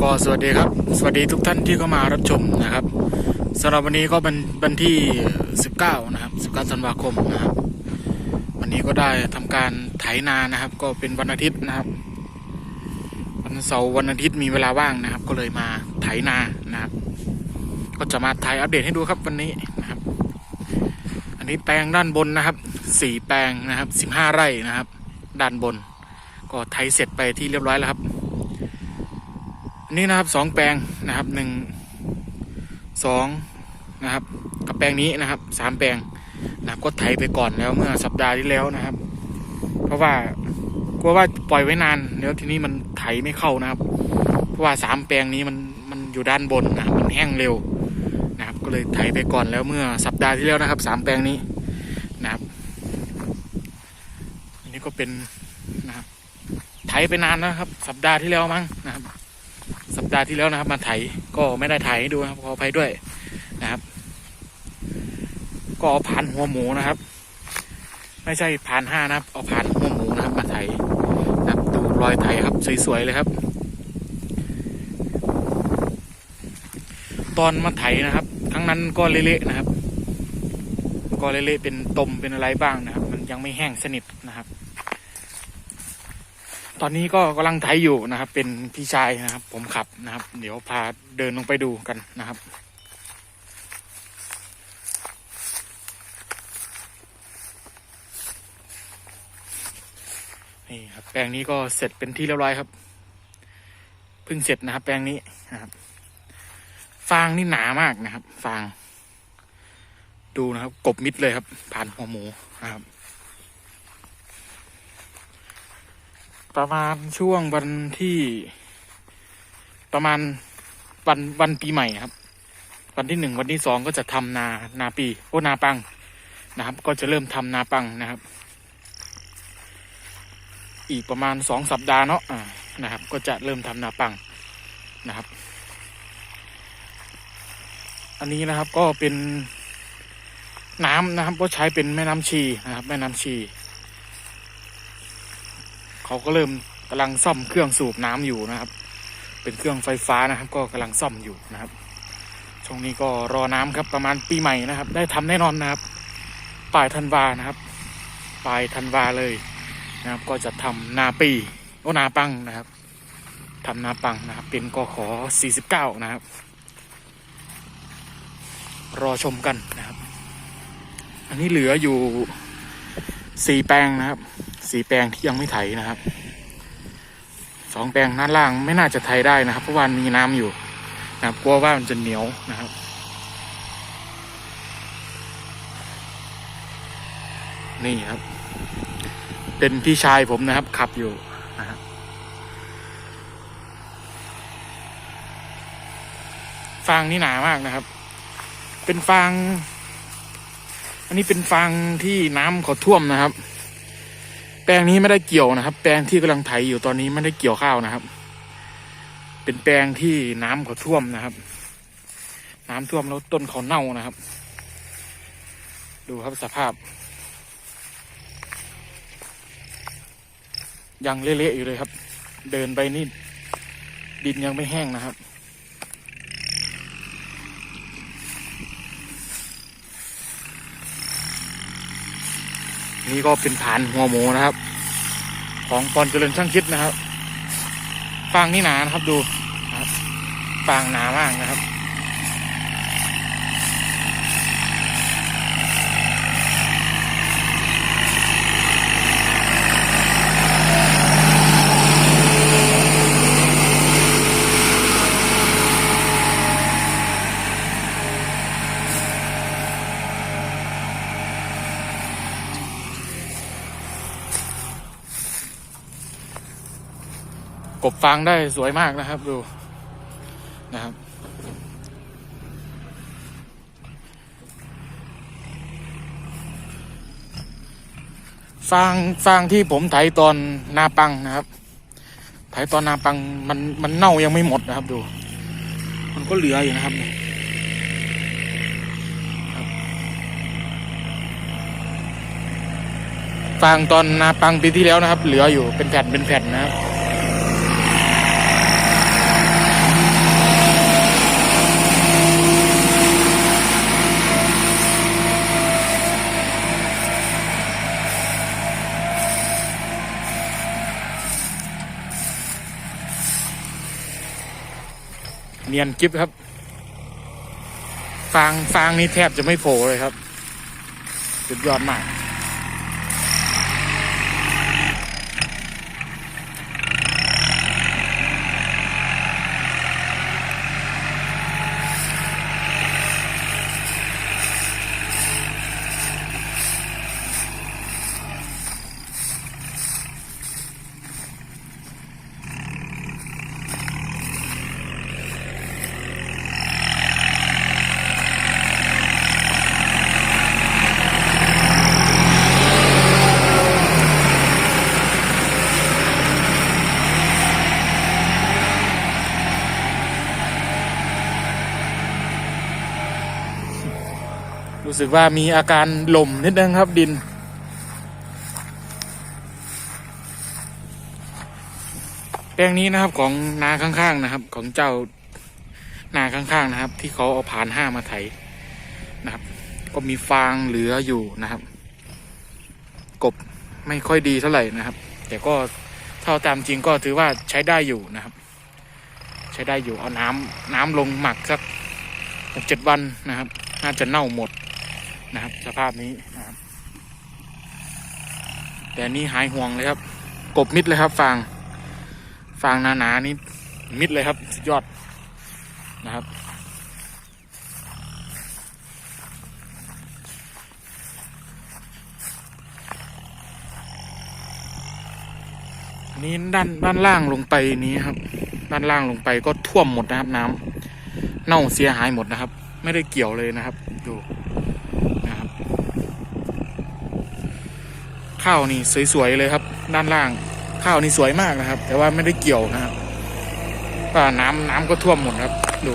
ก็สวัสดีครับ สวัสดีทุกท่านที่เข้ามารับชมนะครับสำหรับวันนี้ก็เป็นวันที่ 19 นะครับ 19ธันวาคมนะครับ วันนี้ก็ได้ทำการไถนานะครับ ก็เป็นวันอาทิตย์นะครับ วันเสาร์วันอาทิตย์มีเวลาว่างนะครับ ก็เลยมาไถนานะครับ ก็จะมาถ่ายอัปเดตให้ดูครับวันนี้นะครับ อันนี้แปลงด้านบนนะครับสี่แปลงนะครับสิบห้าไร่นะครับ ด้านบน ก็ไถเสร็จไปที่เรียบร้อยแล้วครับ นนี้นะครับสองแปลงนะครับหนึ่งสองนะครับกับแปลงนี้นะครับสามแปลงนะครับก็ไถไปก่อนแล้วเมื่อสัปดาห์ที่แล้วนะครับ เพราะว่ากลัวว่าปล่อยไว้นานแล้วทีนี้มันไถไม่เข้านะครับ เพราะว่าสามแปลงนี้มันมันอยู่ด้านบนนะมันแห้งเร็วนะครับ ก็เลยไถไปก่อนแล้วเมื่อสัปดาห์ที่แล้วนะครับสามแปลงนี้นะครับ อันนี้ก็เป็นนะครับไถไปนานนะครับ สัปดาห์ที่แล้วมั้งนะครับ ดาห์ที่แล้วนะครับ มาไถก็ไม่ได้ไถให้ดูนะครับขออภัยด้วยนะครับ ก็เอาผ่านหัวหมูนะครับ ไม่ใช่ผ่านห้านะครับ เอาผ่านหัวหมูนะครับมาไถนะครับดูรอยไถครับสวยๆเลยครับ ตอนมาไถนะครับ ทั้งนั้นก็เละๆนะครับ ก็เละๆเป็นตมเป็นอะไรบ้างนะครับ มันยังไม่แห้งสนิทนะครับ ตอนนี้ก็กำลังไถอยู่นะครับ เป็นพี่ชายนะครับ ผมขับนะครับ เดี๋ยวพาเดินลงไปดูกันนะครับนี่ครับแปลงนี้ก็เสร็จเป็นที่เรียบร้อยครับเพิ่งเสร็จนะครับ แปลงนี้นะครับ ฟางนี่หนามากนะครับ ฟาง ดูนะครับ กบมิดเลยครับ ผ่านหัวหมูนะครับ ประมาณช่วงวันที่ ประมาณวันวันปีใหม่ครับ วันที่หนึ่งวันที่สองก็จะทำนานาปีโอนาปังนะครับ ก็จะเริ่มทำนาปังนะครับ อีกประมาณสองสัปดาห์เนาะนะครับ ก็จะเริ่มทำนาปังนะครับ อันนี้นะครับก็เป็นน้ำนะครับ ก็ใช้เป็นแม่น้ำชีนะครับ แม่น้ำชี เขาก็เริ่มกำลังซ่อมเครื่องสูบน้ำอยู่นะครับ เป็นเครื่องไฟฟ้านะครับ ก็กำลังซ่อมอยู่นะครับ ช่วงนี้ก็รอน้ำครับประมาณปีใหม่นะครับ ได้ทำแน่นอนนะครับปลายธันวานะครับ ปลายธันวาเลยนะครับ ก็จะทำนาปีโอนาปังนะครับทำนาปังนะครับ เป็นกขอ49 นะครับ รอชมกันนะครับ อันนี้เหลืออยู่ สี่แปลงนะครับสี่แปลงที่ยังไม่ไถนะครับสองแปลงด้านล่างไม่น่าจะไถได้นะครับ เพราะว่ามีน้ำอยู่นะครับกลัวว่ามันจะเหนียวนะครับนี่ครับ เป็นพี่ชายผมนะครับ ขับอยู่นะครับฟางนี่หนามากนะครับ เป็นฟาง อันนี้เป็นฟางที่น้ำเขาท่วมนะครับ แปลงนี้ไม่ได้เกี่ยวนะครับ แปลงที่กำลังไถอยู่ตอนนี้ไม่ได้เกี่ยวข้าวนะครับ เป็นแปลงที่น้ำเขาท่วมนะครับ น้ำท่วมแล้วต้นเขาเน่านะครับ ดูครับสภาพ ยังเละๆอยู่เลยครับ เดินไปนี่ดินยังไม่แห้งนะครับ นี่ก็เป็นฐานหัวหมูนะครับ ของปอนเจริญช่างคิดนะครับฟางนี่หนานะครับดูนะครับฟางหนามากนะครับ กบฟางได้สวยมากนะครับ ดูนะครับ ฟางฟางที่ผมไถตอนนาปังนะครับ ไถตอนนาปังมันมันเน่ายังไม่หมดนะครับดู มันก็เหลืออยู่นะครับฟางตอนนาปังปีที่แล้วนะครับ เหลืออยู่เป็นแผ่นเป็นแผ่นนะครับ เนียนกิฟครับ ฟางฟางนี่แทบจะไม่โผล่เลยครับสุดยอดมาก รู้สึกว่ามีอาการหล่มนิดนึงครับดิน แปลงนี้นะครับของนาข้างๆนะครับ ของเจ้านาข้างๆนะครับ ที่เขาเอาผ่านห้ามาไถนะครับ ก็มีฟางเหลืออยู่นะครับ กบไม่ค่อยดีเท่าไหร่นะครับ แต่ก็เท่าตามจริงก็ถือว่าใช้ได้อยู่นะครับ ใช้ได้อยู่เอาน้ำน้ำลงหมักสักหกเจ็ดวันนะครับ น่าจะเน่าหมด นะครับ สภาพนี้นะครับ แต่นี่หายห่วงเลยครับ กบมิดเลยครับฟางฟางหนาๆนี่มิดเลยครับสุดยอดนะครับนี้ด้านด้านล่างลงไปนี้ครับ ด้านล่างลงไปก็ท่วมหมดนะครับ น้ำเน่าเสียหายหมดนะครับ ไม่ได้เกี่ยวเลยนะครับดูนะครับ ข้าวนี่สวยๆเลยครับ ด้านล่างข้าวนี่สวยมากนะครับ แต่ว่าไม่ได้เกี่ยวนะครับว่าน้ำน้ำก็ท่วมหมดครับ ดู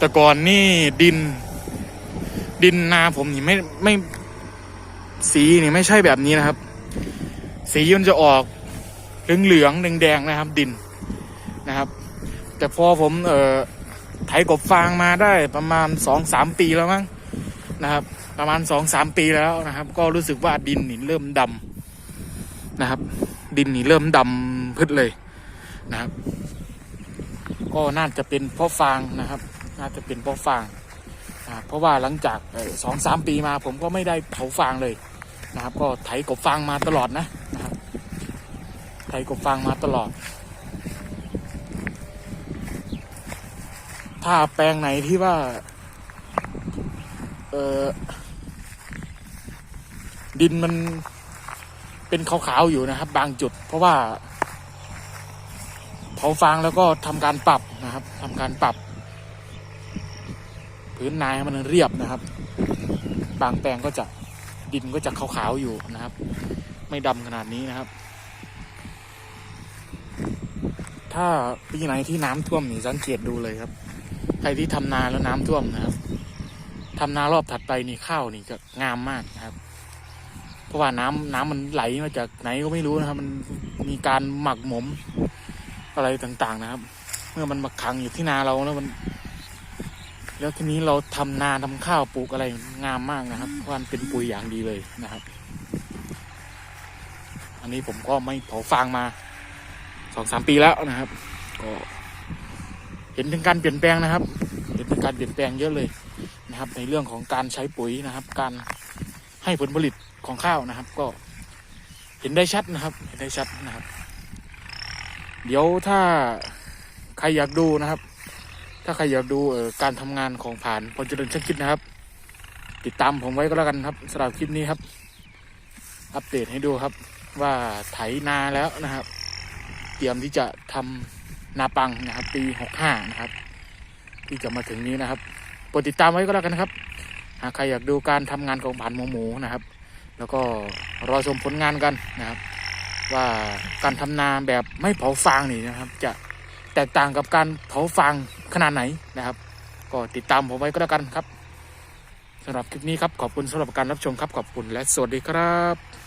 แต่ก่อนนี่ดิน ดินนาผมนี่ไม่ไม่สีนี่ไม่ใช่แบบนี้นะครับ สีมันจะออกเหลืองเหลืองๆแดงๆนะครับ ดินนะครับ แต่พอผมเอ่อไถกบฟางมาได้ประมาณสองสามปีแล้วมั้งนะครับ ประมาณสองสามปีแล้วนะครับ ก็รู้สึกว่าดินนี่เริ่มดำนะครับ ดินนี่เริ่มดำพืชเลยนะครับ ก็น่าจะเป็นเพราะฟางนะครับ น่าจะเป็นเพราะฟางอ่าเพราะว่าหลังจากสองสามปีมาผมก็ไม่ได้เผาฟางเลยนะครับ ก็ไถกบฟางมาตลอดนะนะครับไถกบฟางมาตลอด ถ้าแปลงไหนที่ว่าเออดินมันเป็นขาวๆอยู่นะครับ บางจุด เพราะว่าเผาฟางแล้วก็ทำการปรับนะครับทำการปรับ พื้นนาให้มันเรียบนะครับ บางแปลงก็จะดินก็จะขาวๆอยู่นะครับ ไม่ดำขนาดนี้นะครับ ถ้าปีไหนที่น้ำท่วมนี่สังเกตดูเลยครับ ใครที่ทำนาแล้วน้ำท่วมนะครับทำนารอบถัดไปนี่ข้าวนี่จะงามมากนะครับ เพราะว่าน้ำน้ำมันไหลมาจากไหนก็ไม่รู้นะครับ มันมีการหมักหมมอะไรต่างๆนะครับ เมื่อมันมาขังอยู่ที่นาเราแล้วมัน แล้วทีนี้เราทำนาทำข้าวปลูกอะไรงามมากนะครับเพราะมันเป็นปุ๋ยอย่างดีเลยนะครับ อันนี้ผมก็ไม่เผาฟางมาสองสามปีแล้วนะครับ ก็เห็นถึงการเปลี่ยนแปลงนะครับ เห็นถึงการเปลี่ยนแปลงเยอะเลยนะครับ ในเรื่องของการใช้ปุ๋ยนะครับ การให้ผลผลิตของข้าวนะครับ ก็เห็นได้ชัดนะครับ เห็นได้ชัดนะครับ เดี๋ยวถ้าใครอยากดูนะครับ ถ้าใครอยากดูการทำงานของผ่านพลเจริญชักคิดนะครับ ติดตามผมไว้ก็แล้วกันครับสำหรับคลิปนี้ครับ อัปเดตให้ดูครับ ว่าไถนาแล้วนะครับ เตรียมที่จะทำนาปังนะครับ ปีหกห้านะครับ ที่จะมาถึงนี้นะครับโปรดติดตามไว้ก็แล้วกันครับ หากใครอยากดูการทำงานของผ่านหมูหมูนะครับ แล้วก็รอชมผลงานกันนะครับ ว่าการทำนาแบบไม่เผาฟางนี่นะครับ จะแตกต่างกับการเผาฟาง ขนาดไหนนะครับ ก็ติดตามผมไว้ก็แล้วกันครับสำหรับคลิปนี้ครับขอบคุณสำหรับการรับชมครับขอบคุณและสวัสดีครับ